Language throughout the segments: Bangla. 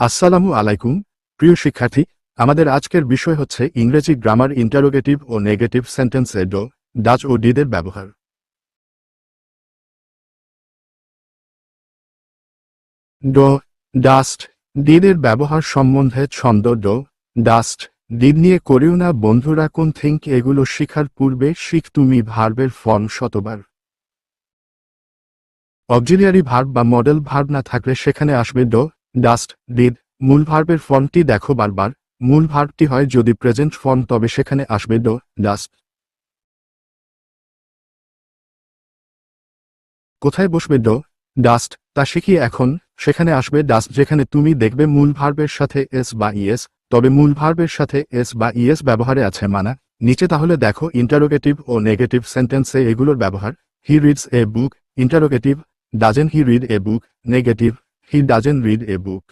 আসসালামু আলাইকুম, প্রিয় শিক্ষার্থী। আমাদের আজকের বিষয় হচ্ছে ইংরেজি গ্রামার ইন্টারোগেটিভ ও নেগেটিভ সেন্টেন্সে ডো, ডাচ ও ডিদের ব্যবহার। ডো, ডাস্ট, ডিদের ব্যবহার সম্বন্ধে ছন্দ ডো, ডাস্ট ডিড নিয়ে করিও না বন্ধুরা কোন থিঙ্ক এগুলো শিখার পূর্বে শিখ তুমি ভার্বের ফর্ম শতবার। অক্সিলিয়ারি ভার্ব বা মডেল ভার্ব না থাকলে সেখানে আসবে ডো ডাস্ট ডিড মূল ভার্বের ফর্মটি দেখো বারবার। মূল ভার্বটি হয় যদি প্রেজেন্ট ফর্ম তবে সেখানে আসবে ডো ডাস্ট কোথায় বসবে ডো ডাস্ট তা শিখি এখন? সেখানে আসবে ডাস্ট যেখানে তুমি দেখবে মূল ভার্বের সাথে এস বা ইএস তবে মূল ভার্বের সাথে এস বা ইএস ব্যবহারে আছে মানা। নিচে তাহলে দেখো ইন্টারোগেটিভ ও নেগেটিভ সেন্টেন্সে এগুলোর ব্যবহার। He reads a book interrogative doesn't he read a book negative he doesn't read a book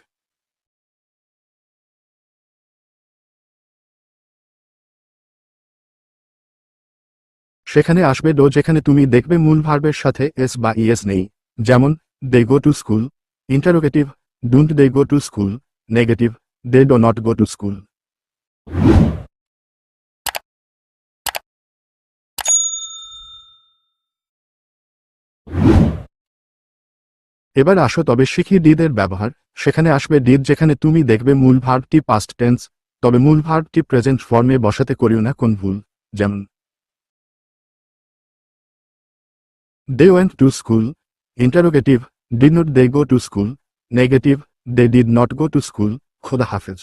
সেখানে আসবে ডো যেখানে তুমি দেখবে মূল ভার্বের সাথে এস বা ইএস নেই। যেমন they go to school interrogative don't they go to school negative they do not go to school এবার আসো তবে শিখি ডিদের ব্যবহার। সেখানে আসবে ডিদ যেখানে তুমি দেখবে মূল ভার্বটি পাস্ট টেন্স তবে মূল ভার্বটি প্রেজেন্ট ফর্মে বসাতে করিও না কোন ভুল, যেমন they went to school interrogative did not they go to school negative they did not go to school খোদা হাফেজ।